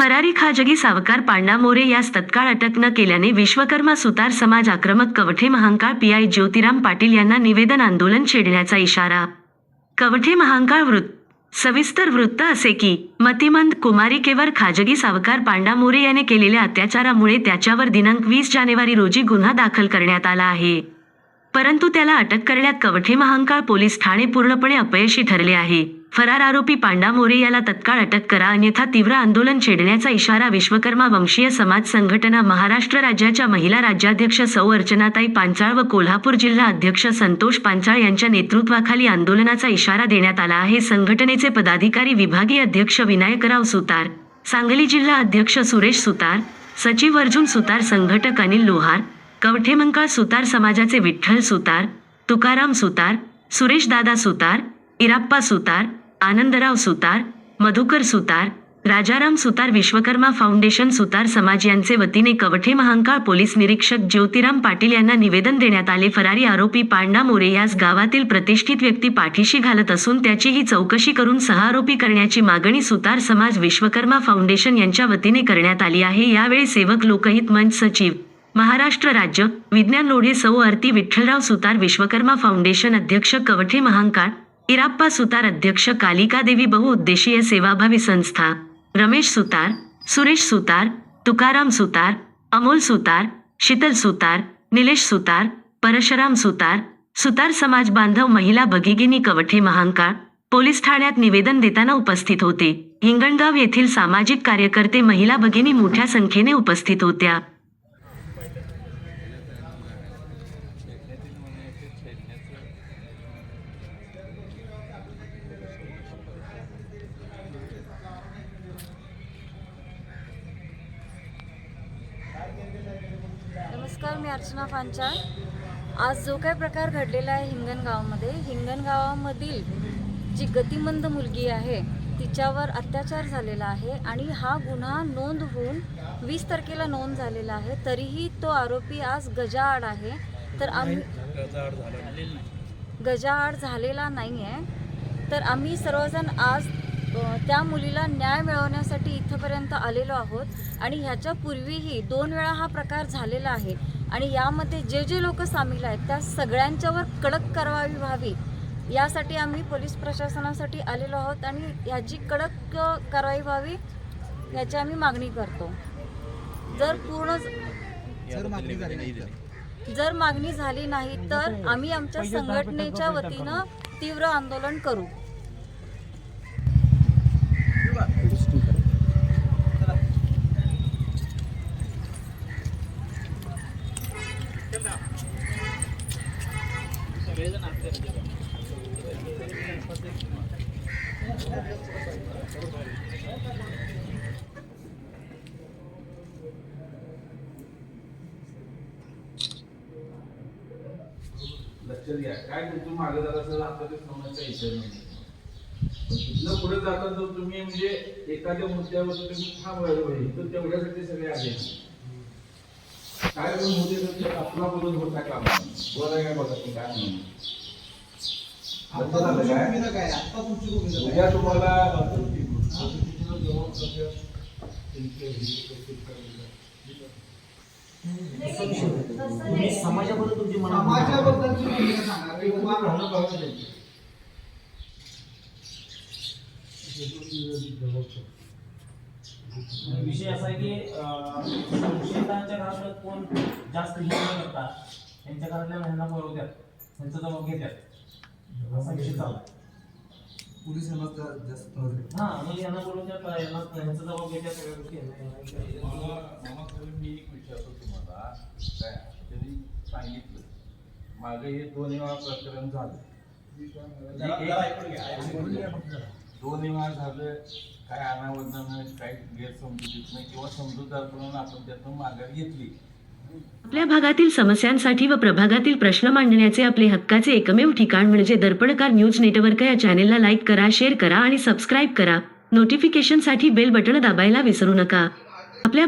फरारी खाजगी सावकार पांडा मोरे यास तत्काळ अटक न केल्याने विश्वकर्मा सुतार समाज आक्रमक कवठे महांकाळ पीआय ज्योतिराम पाटील यांना निवेदन आंदोलन छेडण्याचा इशारा. कवठे महांकाळ वृत्त सविस्तर वृत्त असे की मतिमंद कुमारिकेवर खाजगी सावकार पांडा मोरे याने केलेल्या अत्याचारामुळे त्याच्यावर दिनांक वीस जानेवारी रोजी गुन्हा दाखल करण्यात आला आहे. परंतु त्याला अटक करण्यात कवठे महांकाळ पोलीस ठाणे पूर्णपणे अपयशी ठरले आहे. फरार आरोपी पांडा मोरे याला तत्काळ अटक करा अन्यथा तीव्र आंदोलन छेडण्याचा इशारा विश्वकर्मा वंशीय समाज संघटना महाराष्ट्र राज्याच्या महिला राज्याध्यक्ष सौ अर्चनाताई पांचाळ व कोल्हापूर जिल्हा अध्यक्ष संतोष पांचाळ यांच्या नेतृत्वाखाली आंदोलनाचा इशारा देण्यात आला आहे. संघटनेचे पदाधिकारी विभागीय अध्यक्ष विनायकराव सुतार सांगली जिल्हा अध्यक्ष सुरेश सुतार सचिव अर्जुन सुतार संघटक अनिल लोहार कवठेमंकाळ सुतार समाजाचे विठ्ठल सुतार तुकाराम सुतार सुरेश दादा सुतार इराप्पा सुतार आनंदराव सुतार मधुकर सुतार राजाराम सुतार विश्वकर्मा फाउंडेशन सुतार समाज यांचे वतीने कवठे महांकाळ पोलीस निरीक्षक ज्योतिराम पाटील यांना निवेदन देण्यात आले. फरारी आरोपी पांडा मोरे यास गावातील प्रतिष्ठित व्यक्ती पाठीशी घालत असून त्याची ही चौकशी करून सहा आरोपी करण्याची मागणी सुतार समाज विश्वकर्मा फाउंडेशन यांच्या वतीने करण्यात आली आहे. यावेळी सेवक लोकहित मंच सचिव महाराष्ट्र राज्य विज्ञान लोढे सौ आरती विठ्ठलराव सुतार विश्वकर्मा फाउंडेशन अध्यक्ष कवठे महांकाळ इराप्पा सुतार अध्यक्ष कालिका देवी बहुउद्देशीय सेवाभावी संस्था रमेश सुतार सुरेश सुतार तुकाराम सुतार अमोल सुतार शीतल सुतार निलेश सुतार परशुराम सुतार सुतार समाज बांधव महिला भगिगिनी कवठे महांकाळ पोलीस ठाण्यात निवेदन देताना उपस्थित होते. हिंगणगाव येथील सामाजिक कार्यकर्ते महिला भगिनी मोठ्या संख्येने उपस्थित होत्या. नमस्कार मी अर्चना पांचाळ. आज जो काही प्रकार घडलेला आहे हिंगणगावामध्ये हिंगणगावामधील जी गतिमंद मुलगी आहे तिच्यावर अत्याचार झालेला आहे आणि हा गुन्हा नोंद होऊन वीस तारखेला नोंद झालेला आहे. तरीही तो आरोपी आज गजाआड आहे. तर आम्ही गजाआड झालेला नाही. आहे तर आम्ही सर्वजण आज त्या मुलीला न्याय मिळवण्यासाठी इथंपर्यंत आलेलो आहोत. आणि ह्याच्या पूर्वीही दोन वेळा हा प्रकार झालेला आहे. आणि यामध्ये जे जे लोक सामील आहेत त्या सगळ्यांच्यावर कडक कारवाई व्हावी यासाठी आम्ही पोलीस प्रशासनासाठी आलेलो आहोत. आणि ह्याची कडक कारवाई व्हावी याची आम्ही मागणी करतो. जर पूर्ण जर मागणी झाली नाही तर? आम्ही आमच्या संघटनेच्या वतीनं तीव्र आंदोलन करू. लक्षात घ्या काय तुमचं मागे जात असेल आपल्याला समजचा विषय नाही. तिथनं पुढे जाता जर तुम्ही म्हणजे एखाद्या मुद्द्यावर तुम्ही थांबवायला पाहिजे तर तेवढ्यासाठी सगळे आले. काय पण होते तर ते आपला बदल होता का? बरं काय बघा ते काय म्हणून? लक्षात आलं काय? आता तुमची उद्या तुम्हाला तुम्ही समाजाबद्दल तुमची मना विषय असा आहे की अं, संशयितांच्या घरात कोण जास्त हिंसा करतात त्यांच्या घरातल्या महिलांना बोलवतात त्यांचा जबाब घेतात असा विषय चालला पोलीस समजता जास्त हा म्हणजे यांना बोलवतात यांना यांचा जबाब घेतात सगळ्या गोष्टी. यांना- मी एक विचारतो तुम्हाला काय त्यांनी सांगितलं. मागे हे दोन वेळा प्रकरण झालं. दोन वेळा झालं काय अनावधान काही गैरसमजुतीत नाही किंवा समजूतदारपणानं आपण त्यातून माघार घेतली. आपल्या भागातील समस्यांसाठी व प्रभागातील प्रश्न मांडण्याचे आपले हक्काचे एकमेव ठिकाण म्हणजे दर्पणकार न्यूज नेटवर्क या चॅनेलला लाईक करा शेअर करा आणि सबस्क्राईब करा. नोटिफिकेशनसाठी बेल बटण दाबायला विसरू नका. आपल्या